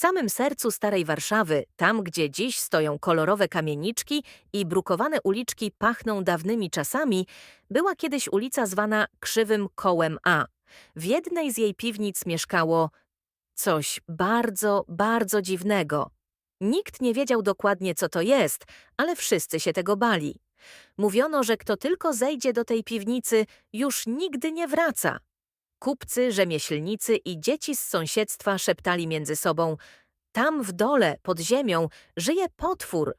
samym sercu starej Warszawy, tam gdzie dziś stoją kolorowe kamieniczki i brukowane uliczki pachną dawnymi czasami, była kiedyś ulica zwana Krzywym Kołem A. W jednej z jej piwnic mieszkało coś bardzo, bardzo dziwnego. Nikt nie wiedział dokładnie, co to jest, ale wszyscy się tego bali. Mówiono, że kto tylko zejdzie do tej piwnicy, już nigdy nie wraca. Kupcy, rzemieślnicy i dzieci z sąsiedztwa szeptali między sobą: Tam w dole, pod ziemią, żyje potwór.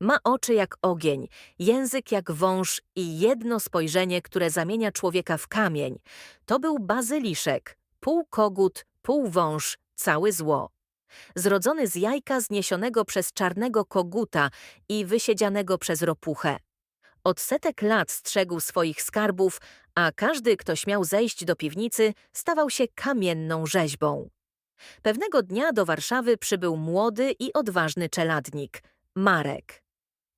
Ma oczy jak ogień, język jak wąż i jedno spojrzenie, które zamienia człowieka w kamień. To był bazyliszek, pół kogut, pół wąż, cały zło. Zrodzony z jajka zniesionego przez czarnego koguta i wysiedzianego przez ropuchę. Od setek lat strzegł swoich skarbów, a każdy, kto śmiał zejść do piwnicy, stawał się kamienną rzeźbą. Pewnego dnia do Warszawy przybył młody i odważny czeladnik, Marek.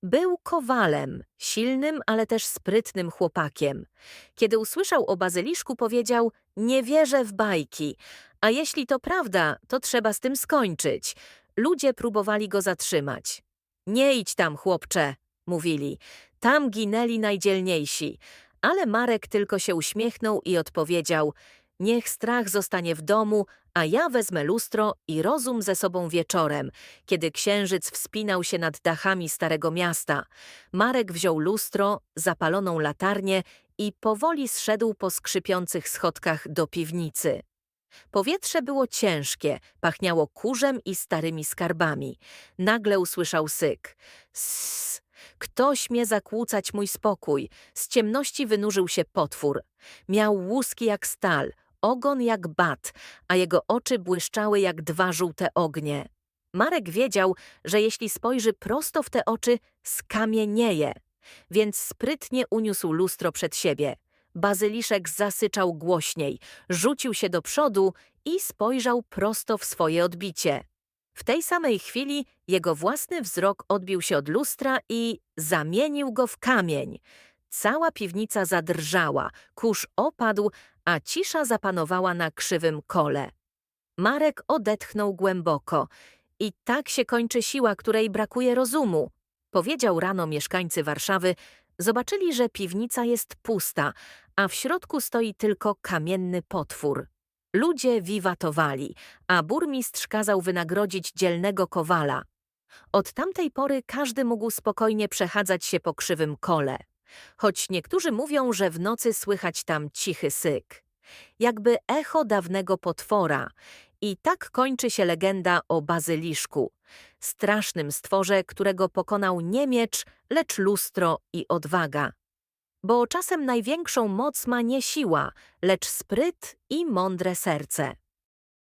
Był kowalem, silnym, ale też sprytnym chłopakiem. Kiedy usłyszał o bazyliszku, powiedział: Nie wierzę w bajki, a jeśli to prawda, to trzeba z tym skończyć. Ludzie próbowali go zatrzymać. Nie idź tam, chłopcze, mówili. Tam ginęli najdzielniejsi. Ale Marek tylko się uśmiechnął i odpowiedział: Niech strach zostanie w domu, a ja wezmę lustro i rozum ze sobą wieczorem, kiedy księżyc wspinał się nad dachami starego miasta. Marek wziął lustro, zapaloną latarnię i powoli zszedł po skrzypiących schodkach do piwnicy. Powietrze było ciężkie, pachniało kurzem i starymi skarbami. Nagle usłyszał syk. Sss, kto śmie zakłócać mój spokój? Z ciemności wynurzył się potwór. Miał łuski jak stal, ogon jak bat, a jego oczy błyszczały jak dwa żółte ognie. Marek wiedział, że jeśli spojrzy prosto w te oczy, skamienieje, więc sprytnie uniósł lustro przed siebie. Bazyliszek zasyczał głośniej, rzucił się do przodu i spojrzał prosto w swoje odbicie. W tej samej chwili jego własny wzrok odbił się od lustra i zamienił go w kamień. Cała piwnica zadrżała, kurz opadł, a cisza zapanowała na krzywym kole. Marek odetchnął głęboko. I tak się kończy siła, której brakuje rozumu. Powiedział rano mieszkańcy Warszawy, zobaczyli, że piwnica jest pusta, a w środku stoi tylko kamienny potwór. Ludzie wiwatowali, a burmistrz kazał wynagrodzić dzielnego kowala. Od tamtej pory każdy mógł spokojnie przechadzać się po krzywym kole. Choć niektórzy mówią, że w nocy słychać tam cichy syk. Jakby echo dawnego potwora. I tak kończy się legenda o bazyliszku, strasznym stworze, którego pokonał nie miecz, lecz lustro i odwaga. Bo czasem największą moc ma nie siła, lecz spryt i mądre serce.